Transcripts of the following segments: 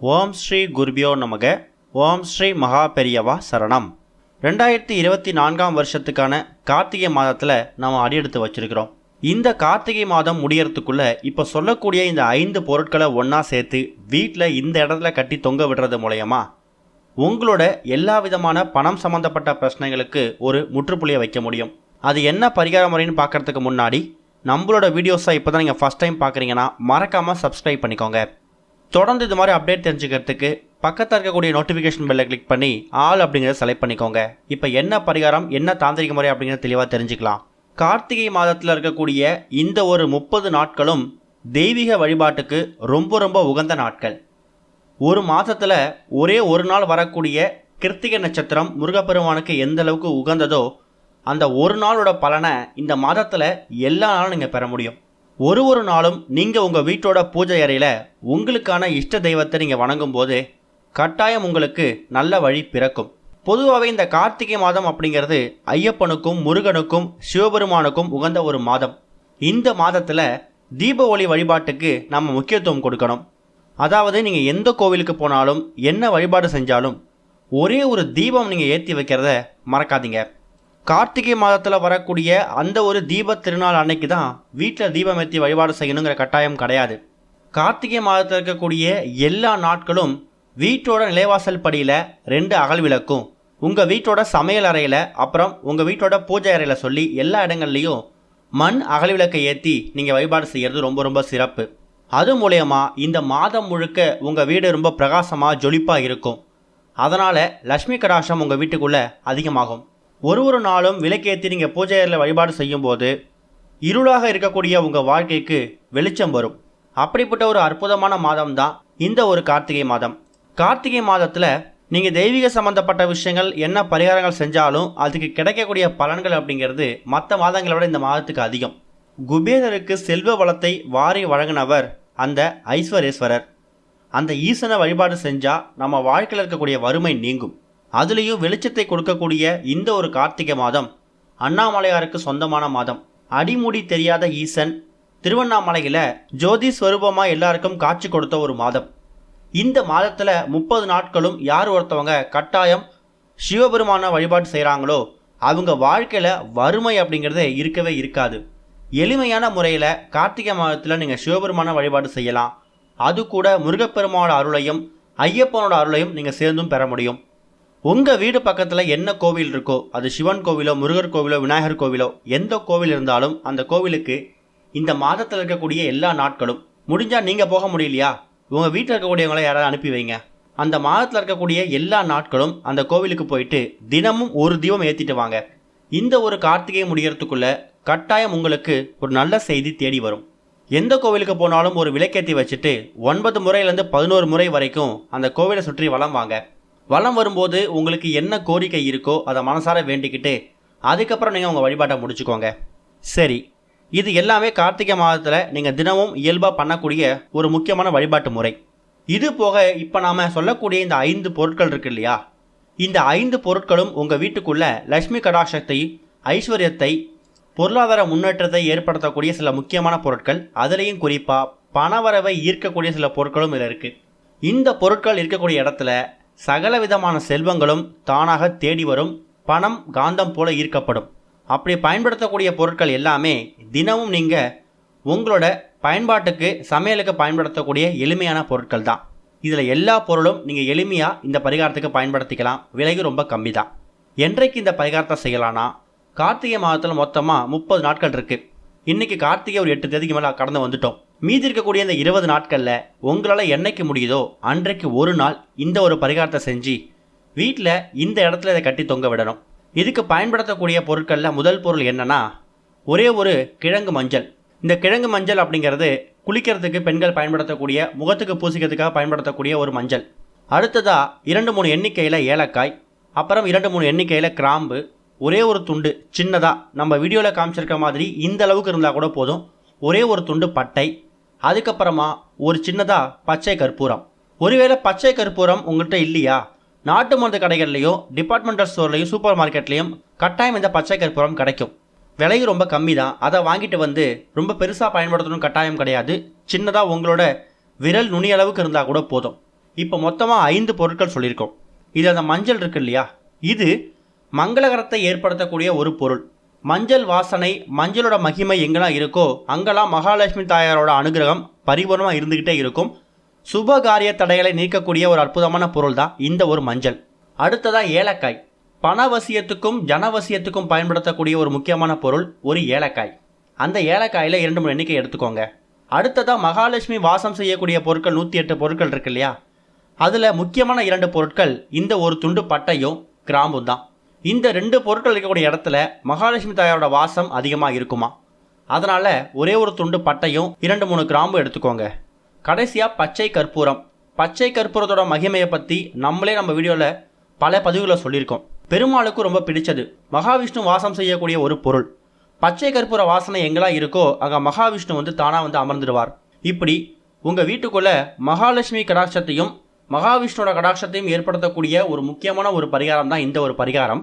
ஓம் ஸ்ரீ குருபியோ நமக. ஓம் ஸ்ரீ மகா பெரியவா சரணம். ரெண்டாயிரத்தி இருபத்தி நான்காம் வருஷத்துக்கான கார்த்திகை மாதத்தில் நாம் அடியெடுத்து வச்சிருக்கிறோம். இந்த கார்த்திகை மாதம் முடியறதுக்குள்ளே இப்போ சொல்லக்கூடிய இந்த ஐந்து பொருட்களை ஒன்றா சேர்த்து வீட்டில் இந்த இடத்துல கட்டி தொங்க விடுறது மூலயமா உங்களோட எல்லா விதமான பணம் சம்பந்தப்பட்ட பிரச்சனைகளுக்கு ஒரு முற்றுப்புள்ளியை வைக்க முடியும். அது என்ன பரிகார முறைன்னு பார்க்கறதுக்கு முன்னாடி நம்மளோட வீடியோஸை இப்போ தான் நீங்கள் ஃபஸ்ட் டைம் பார்க்குறீங்கன்னா மறக்காமல் சப்ஸ்கிரைப் பண்ணிக்கோங்க. தொடர்ந்து இது மாதிரி அப்டேட் தெரிஞ்சுக்கிறதுக்கு பக்கத்தில் இருக்கக்கூடிய நோட்டிஃபிகேஷன் பெல்லை கிளிக் பண்ணி ஆல் அப்படிங்கிறத செலக்ட் பண்ணிக்கோங்க. இப்போ என்ன பரிகாரம் என்ன தாந்திரிக முறை அப்படிங்கிறத தெளிவாக தெரிஞ்சுக்கலாம். கார்த்திகை மாதத்தில் இருக்கக்கூடிய இந்த ஒரு முப்பது நாட்களும் தெய்வீக வழிபாட்டுக்கு ரொம்ப ரொம்ப உகந்த நாட்கள். ஒரு மாதத்தில் ஒரே ஒரு நாள் வரக்கூடிய கிருத்திகை நட்சத்திரம் முருகப்பெருமானுக்கு எந்த அளவுக்கு உகந்ததோ அந்த ஒரு நாளோட பலனை இந்த மாதத்தில் எல்லா நாளும் நீங்கள் பெற முடியும். ஒரு ஒரு நாளும் நீங்கள் உங்கள் வீட்டோட பூஜை அறையில் உங்களுக்கான இஷ்ட தெய்வத்தை நீங்கள் வணங்கும் போது கட்டாயம் உங்களுக்கு நல்ல வழி பிறக்கும். பொதுவாகவே இந்த கார்த்திகை மாதம் அப்படிங்கிறது ஐயப்பனுக்கும் முருகனுக்கும் சிவபெருமானுக்கும் உகந்த ஒரு மாதம். இந்த மாதத்தில் தீப ஒளி வழிபாட்டுக்கு நம்ம முக்கியத்துவம் கொடுக்கணும். அதாவது நீங்கள் எந்த கோவிலுக்கு போனாலும் என்ன வழிபாடு செஞ்சாலும் ஒரே ஒரு தீபம் நீங்கள் ஏற்றி வைக்கிறத மறக்காதீங்க. கார்த்திகை மாதத்தில் வரக்கூடிய அந்த ஒரு தீப திருநாள் அன்னைக்கு தான் வீட்டில் தீபம் ஏற்றி வழிபாடு செய்யணுங்கிற கட்டாயம் கிடையாது. கார்த்திகை மாதத்தில் இருக்கக்கூடிய எல்லா நாட்களும் வீட்டோட நிலைவாசல் படியில் ரெண்டு அகல் விளக்கும். உங்கள் வீட்டோட சமையல் அறையில் அப்புறம் உங்கள் வீட்டோட பூஜை அறையில் சொல்லி எல்லா இடங்கள்லையும் மண் அகல் விளக்கை ஏற்றி நீங்கள் வழிபாடு செய்கிறது ரொம்ப ரொம்ப சிறப்பு. அது மூலயமா இந்த மாதம் முழுக்க உங்கள் வீடு ரொம்ப பிரகாசமாக ஜொலிப்பாக இருக்கும். அதனால் லக்ஷ்மி கடாசம் உங்கள் வீட்டுக்குள்ளே அதிகமாகும். ஒரு ஒரு நாளும் விளக்கேற்றி நீங்கள் பூஜை அறையில் வழிபாடு செய்யும்போது இருளாக இருக்கக்கூடிய உங்கள் வாழ்க்கைக்கு வெளிச்சம் வரும். அப்படிப்பட்ட ஒரு அற்புதமான மாதம் தான் இந்த ஒரு கார்த்திகை மாதம். கார்த்திகை மாதத்தில் நீங்கள் தெய்வீக சம்பந்தப்பட்ட விஷயங்கள் என்ன பரிகாரங்கள் செஞ்சாலும் அதுக்கு கிடைக்கக்கூடிய பலன்கள் அப்படிங்கிறது மற்ற மாதங்களை விட இந்த மாதத்துக்கு அதிகம். குபேரருக்கு செல்வ வளத்தை வாரி வழங்கினவர் அந்த ஐஸ்வரேஸ்வரர். அந்த ஈசனை வழிபாடு செஞ்சால் நம்ம வாழ்க்கையில் இருக்கக்கூடிய வறுமை நீங்கும். அதுலேயும் வெளிச்சத்தை கொடுக்கக்கூடிய இந்த ஒரு கார்த்திகை மாதம் அண்ணாமலையாருக்கு சொந்தமான மாதம். அடிமுடி தெரியாத ஈசன் திருவண்ணாமலையில் ஜோதி ஸ்வரூபமாக எல்லாருக்கும் காட்சி கொடுத்த ஒரு மாதம். இந்த மாதத்தில் முப்பது நாட்களும் யார் ஒருத்தவங்க கட்டாயம் சிவபெருமான வழிபாடு செய்கிறாங்களோ அவங்க வாழ்க்கையில் வறுமை அப்படிங்கிறதே இருக்கவே இருக்காது. எளிமையான முறையில் கார்த்திகை மாதத்தில் நீங்கள் சிவபெருமான வழிபாடு செய்யலாம். அது கூட முருகப்பெருமானோட அருளையும் ஐயப்பனோட அருளையும் நீங்கள் சேர்ந்தும் பெற முடியும். உங்கள் வீடு பக்கத்தில் என்ன கோவில் இருக்கோ அது சிவன் கோவிலோ முருகர் கோவிலோ விநாயகர் கோவிலோ எந்த கோவில் இருந்தாலும் அந்த கோவிலுக்கு இந்த மாதத்தில் இருக்கக்கூடிய எல்லா நாட்களும் முடிஞ்சால் நீங்கள் போக முடியலையா? உங்கள் வீட்டில் இருக்கக்கூடியவங்கள யாராவது அனுப்பி வைங்க. அந்த மாதத்தில் இருக்கக்கூடிய எல்லா நாட்களும் அந்த கோவிலுக்கு போயிட்டு தினமும் ஒரு தீபம் ஏற்றிட்டு வாங்க. இந்த ஒரு கார்த்திகை முடியறதுக்குள்ள கட்டாயம் உங்களுக்கு ஒரு நல்ல செய்தி தேடி வரும். எந்த கோவிலுக்கு போனாலும் ஒரு விளக்கேற்றி வச்சுட்டு ஒன்பது முறையிலேருந்து பதினோரு முறை வரைக்கும் அந்த கோவிலை சுற்றி வளம் வாங்க. வளம் வரும்போது உங்களுக்கு என்ன கோரிக்கை இருக்கோ அதை மனசார வேண்டிக்கிட்டு அதுக்கப்புறம் நீங்கள் உங்கள் வழிபாட்டை முடிச்சுக்கோங்க. சரி இது எல்லாமே கார்த்திகை மாதத்தில் நீங்கள் தினமும் இயல்பாக பண்ணக்கூடிய ஒரு முக்கியமான வழிபாட்டு முறை. இது போக இப்போ நாம் சொல்லக்கூடிய இந்த ஐந்து பொருட்கள் இருக்கு இல்லையா? இந்த ஐந்து பொருட்களும் உங்கள் வீட்டுக்குள்ள லக்ஷ்மி கடாட்சத்தை ஐஸ்வர்யத்தை பொருளாதார முன்னேற்றத்தை ஏற்படுத்தக்கூடிய சில முக்கியமான பொருட்கள். அதுலேயும் குறிப்பாக பணவரவை ஈர்க்கக்கூடிய சில பொருட்களும் இதில் இருக்குது இந்த பொருட்கள் இருக்கக்கூடிய இடத்துல சகல விதமான செல்வங்களும் தானாக தேடி வரும் பணம் காந்தம் போல ஈர்க்கப்படும். அப்படி பயன்படுத்தக்கூடிய பொருட்கள் எல்லாமே தினமும் நீங்கள் உங்களோட பயன்பாட்டுக்கு சமையலுக்கு பயன்படுத்தக்கூடிய எளிமையான பொருட்கள் தான். இதில் எல்லா பொருளும் நீங்கள் எளிமையாக இந்த பரிகாரத்துக்கு பயன்படுத்திக்கலாம். விலையும் ரொம்ப கம்மி தான் என்றைக்கு இந்த பரிகாரத்தை செய்யலான்னா கார்த்திகை மாதத்தில் மொத்தமாக முப்பது நாட்கள் இருக்குது இன்றைக்கி கார்த்திகை ஒரு எட்டு தேதிக்கு மேலே கடந்து வந்துட்டோம். மீதி இருக்கக்கூடிய இந்த இருபது நாட்களில் உங்களால் என்னைக்கு முடியுதோ அன்றைக்கு ஒரு நாள் இந்த ஒரு பரிகாரத்தை செஞ்சு வீட்டில் இந்த இடத்துல இதை கட்டி தொங்க விடணும். இதுக்கு பயன்படுத்தக்கூடிய பொருட்களில் முதல் பொருள் என்னன்னா ஒரே ஒரு கிழங்கு மஞ்சள். இந்த கிழங்கு மஞ்சள் அப்படிங்கிறது குளிக்கிறதுக்கு பெண்கள் பயன்படுத்தக்கூடிய முகத்துக்கு பூசிக்கிறதுக்காக பயன்படுத்தக்கூடிய ஒரு மஞ்சள். அடுத்ததாக இரண்டு மூணு எண்ணிக்கையில் ஏலக்காய் அப்புறம் இரண்டு மூணு எண்ணிக்கையில் கிராம்பு ஒரே ஒரு துண்டு சின்னதாக நம்ம வீடியோவில் காமிச்சிருக்க மாதிரி இந்த அளவுக்கு இருந்தால் கூட போதும். ஒரே ஒரு துண்டு பட்டை அதுக்கப்புறமா ஒரு சின்னதாக பச்சை கற்பூரம். ஒருவேளை பச்சை கற்பூரம் உங்கள்கிட்ட இல்லையா? நாட்டு மருந்து கடைகள்லையும் டிபார்ட்மெண்டல் ஸ்டோர்லையும் சூப்பர் மார்க்கெட்லேயும் கட்டாயம் இந்த பச்சை கற்பூரம் கிடைக்கும். விலையும் ரொம்ப கம்மி தான் அதை வாங்கிட்டு வந்து ரொம்ப பெருசாக பயன்படுத்தணும் கட்டாயம் கிடையாது. சின்னதாக உங்களோட விரல் நுனி அளவுக்கு இருந்தால் கூட போதும். இப்போ மொத்தமாக ஐந்து பொருட்கள் சொல்லியிருக்கோம். இது அந்த மஞ்சள் இருக்கு இல்லையா? இது மங்களகரத்தை ஏற்படுத்தக்கூடிய ஒரு பொருள். மஞ்சள் வாசனை மஞ்சளோட மகிமை எங்கெல்லாம் இருக்கோ அங்கெல்லாம் மகாலட்சுமி தாயாரோட அனுகிரகம் பரிபூர்ணமாக இருந்துக்கிட்டே இருக்கும். சுப காரிய தடைகளை நீக்கக்கூடிய ஒரு அற்புதமான பொருள் தான் இந்த ஒரு மஞ்சள். அடுத்ததாக ஏலக்காய். பணவசியத்துக்கும் ஜனவசியத்துக்கும் பயன்படுத்தக்கூடிய ஒரு முக்கியமான பொருள் ஒரு ஏலக்காய். அந்த ஏலக்காயில் இரண்டு மூணு எண்ணிக்கை எடுத்துக்கோங்க. அடுத்ததாக மகாலட்சுமி வாசம் செய்யக்கூடிய பொருட்கள் நூற்றி எட்டு பொருட்கள் இருக்கு இல்லையா? அதில் முக்கியமான இரண்டு பொருட்கள் இந்த ஒரு துண்டு பட்டையும் கிராம்பும் தான். இந்த ரெண்டு பொருட்கள் இருக்கக்கூடிய இடத்துல மகாலட்சுமி தாயாரோட வாசம் அதிகமாக இருக்குமா? அதனால் ஒரே ஒரு துண்டு பட்டையும் இரண்டு மூணு கிராம்பு எடுத்துக்கோங்க. கடைசியாக பச்சை கற்பூரம். பச்சை கற்பூரத்தோட மகிமையை பற்றி நம்மளே நம்ம வீடியோவில் பல பதிவுகளை சொல்லியிருக்கோம். பெருமாளுக்கு ரொம்ப பிடிச்சது. மகாவிஷ்ணு வாசம் செய்யக்கூடிய ஒரு பொருள். பச்சை கற்பூர வாசனை எங்கெல்லாம் இருக்கோ அங்கே மகாவிஷ்ணு வந்து தானாக வந்து அமர்ந்துடுவார். இப்படி உங்கள் வீட்டுக்குள்ளே மகாலட்சுமி கடாட்சத்தையும் மகாவிஷ்ணுவோட கடாட்சத்தையும் ஏற்படுத்தக்கூடிய ஒரு முக்கியமான ஒரு பரிகாரம் தான் இந்த ஒரு பரிகாரம்.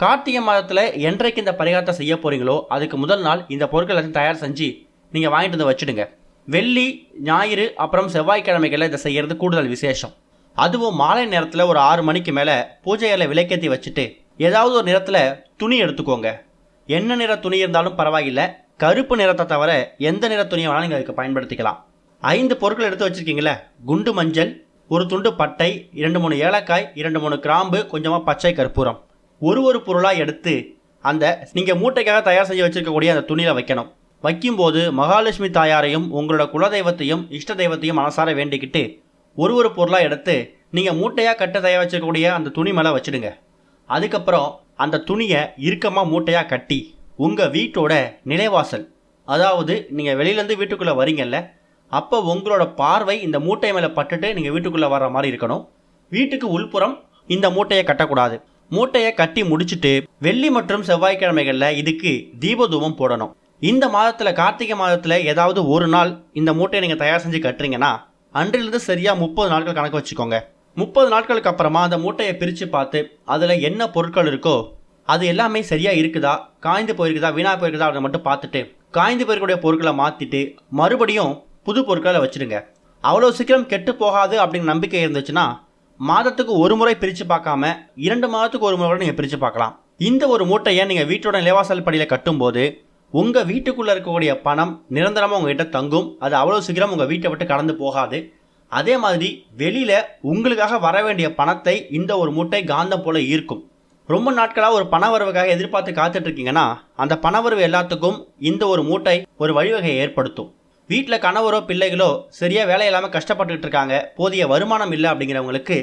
கார்த்திகை மாதத்தில் என்றைக்கு இந்த பரிகாரத்தை செய்ய போகிறீங்களோ அதுக்கு முதல் நாள் இந்த பொருட்கள் எல்லாத்தையும் தயார் செஞ்சு நீங்கள் வாங்கிட்டு வந்து வச்சுடுங்க. வெள்ளி ஞாயிறு அப்புறம் செவ்வாய்க்கிழமைகளில் இதை செய்கிறது கூடுதல் விசேஷம். அதுவும் மாலை நேரத்தில் ஒரு ஆறு மணிக்கு மேலே பூஜைகளை விளக்கேற்றி வச்சுட்டு ஏதாவது ஒரு நிறத்தில் துணி எடுத்துக்கோங்க. என்ன நிற துணி இருந்தாலும் பரவாயில்லை. கருப்பு நிறத்தை தவிர எந்த நிற துணியை வேணாலும் நீங்கள் அதுக்கு பயன்படுத்திக்கலாம். ஐந்து பொருட்கள் எடுத்து வச்சுருக்கீங்களே குண்டு மஞ்சள் ஒரு துண்டு பட்டை இரண்டு மூணு ஏலக்காய் இரண்டு மூணு கிராம்பு கொஞ்சமாக பச்சை கற்பூரம். ஒரு ஒரு பொருளாக எடுத்து அந்த நீங்கள் மூட்டைக்காக தயார் செய்ய வச்சுருக்கக்கூடிய அந்த துணியில் வைக்கணும். வைக்கும்போது மகாலட்சுமி தாயாரையும் உங்களோட குலதெய்வத்தையும் இஷ்ட தெய்வத்தையும் மனசார வேண்டிக்கிட்டு ஒரு ஒரு பொருளாக எடுத்து நீங்கள் மூட்டையாக கட்ட தயார் வச்சிருக்கக்கூடிய அந்த துணி மேலே வச்சுடுங்க. அதுக்கப்புறம் அந்த துணியை இறுக்கமாக மூட்டையாக கட்டி உங்கள் வீட்டோட நிலைவாசல் அதாவது நீங்கள் வெளியிலேருந்து வீட்டுக்குள்ளே வரீங்கல்ல அப்போ உங்களோட பார்வை இந்த மூட்டை மேலே பட்டுட்டு நீங்கள் வீட்டுக்குள்ளே வர்ற மாதிரி இருக்கணும். வீட்டுக்கு உள்புறம் இந்த மூட்டையை கட்டக்கூடாது. மூட்டையை கட்டி முடிச்சுட்டு வெள்ளி மற்றும் செவ்வாய்க்கிழமைகளில் இதுக்கு தீபதூபம் போடணும். இந்த மாதத்தில் கார்த்திகை மாதத்தில் ஏதாவது ஒரு நாள் இந்த மூட்டையை நீங்கள் தயார் செஞ்சு கட்டுறீங்கன்னா அன்றிலிருந்து சரியாக முப்பது நாட்கள் கணக்கு வச்சுக்கோங்க. முப்பது நாட்களுக்கு அப்புறமா அந்த மூட்டையை பிரித்து பார்த்து அதில் என்ன பொருட்கள் இருக்கோ அது எல்லாமே சரியாக இருக்குதா காய்ந்து போயிருக்குதா வீணாக போயிருக்குதா அதை மட்டும் பார்த்துட்டு காய்ந்து போயிருக்கக்கூடிய பொருட்களை மாற்றிட்டு மறுபடியும் புது பொருட்களை வச்சுடுங்க. அவ்வளோ சீக்கிரம் கெட்டு போகாது அப்படிங்கிற நம்பிக்கை இருந்துச்சுன்னா மாதத்துக்கு ஒரு முறை பிரித்து பார்க்காம இரண்டு மாதத்துக்கு ஒரு முறை கூட நீங்கள் பிரித்து பார்க்கலாம். இந்த ஒரு மூட்டையை நீங்கள் வீட்டோட நிலவாசல் படியில் கட்டும்போது உங்கள் வீட்டுக்குள்ளே இருக்கக்கூடிய பணம் நிரந்தரமாக உங்ககிட்ட தங்கும். அது அவ்வளோ சீக்கிரம் உங்கள் வீட்டை விட்டு கடந்து போகாது. அதே மாதிரி வெளியில் உங்களுக்காக வர வேண்டிய பணத்தை இந்த ஒரு மூட்டை காந்தம் போல் ஈர்க்கும். ரொம்ப நாட்களாக ஒரு பணவரவுக்காக எதிர்பார்த்து காத்துட்டு இருக்கீங்கன்னா அந்த பணவரவு எல்லாத்துக்கும் இந்த ஒரு மூட்டை ஒரு வழிவகையை ஏற்படுத்தும். வீட்டில் கணவரோ பிள்ளைகளோ சரியாக வேலை இல்லாமல் கஷ்டப்பட்டுக்கிட்டு இருக்காங்க போதிய வருமானம் இல்லை அப்படிங்கிறவங்களுக்கு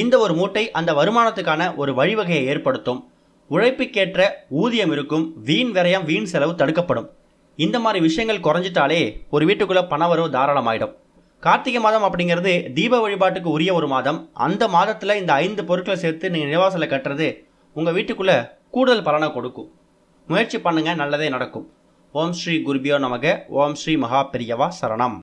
இந்த ஒரு மூட்டை அந்த வருமானத்துக்கான ஒரு வழிவகையை ஏற்படுத்தும். உழைப்புக்கேற்ற ஊதியம் இருக்கும் வீண் விரயம் வீண் செலவு தடுக்கப்படும். இந்த மாதிரி விஷயங்கள் குறைஞ்சிட்டாலே ஒரு வீட்டுக்குள்ளே பணவரவு தாராளமாயிடும். கார்த்திகை மாதம் அப்படிங்கிறது தீப வழிபாட்டுக்கு உரிய ஒரு மாதம். அந்த மாதத்தில் இந்த ஐந்து பொருட்களை சேர்த்து நீங்கள் நிலவாசலை கட்டுறது உங்கள் வீட்டுக்குள்ளே கூடுதல் பலனை கொடுக்கும். முயற்சி பண்ணுங்கள் நல்லதே நடக்கும். ஓம் ஸ்ரீ குருபியோ நமக. ஓம் ஸ்ரீ மகா பெரியவா சரணம்.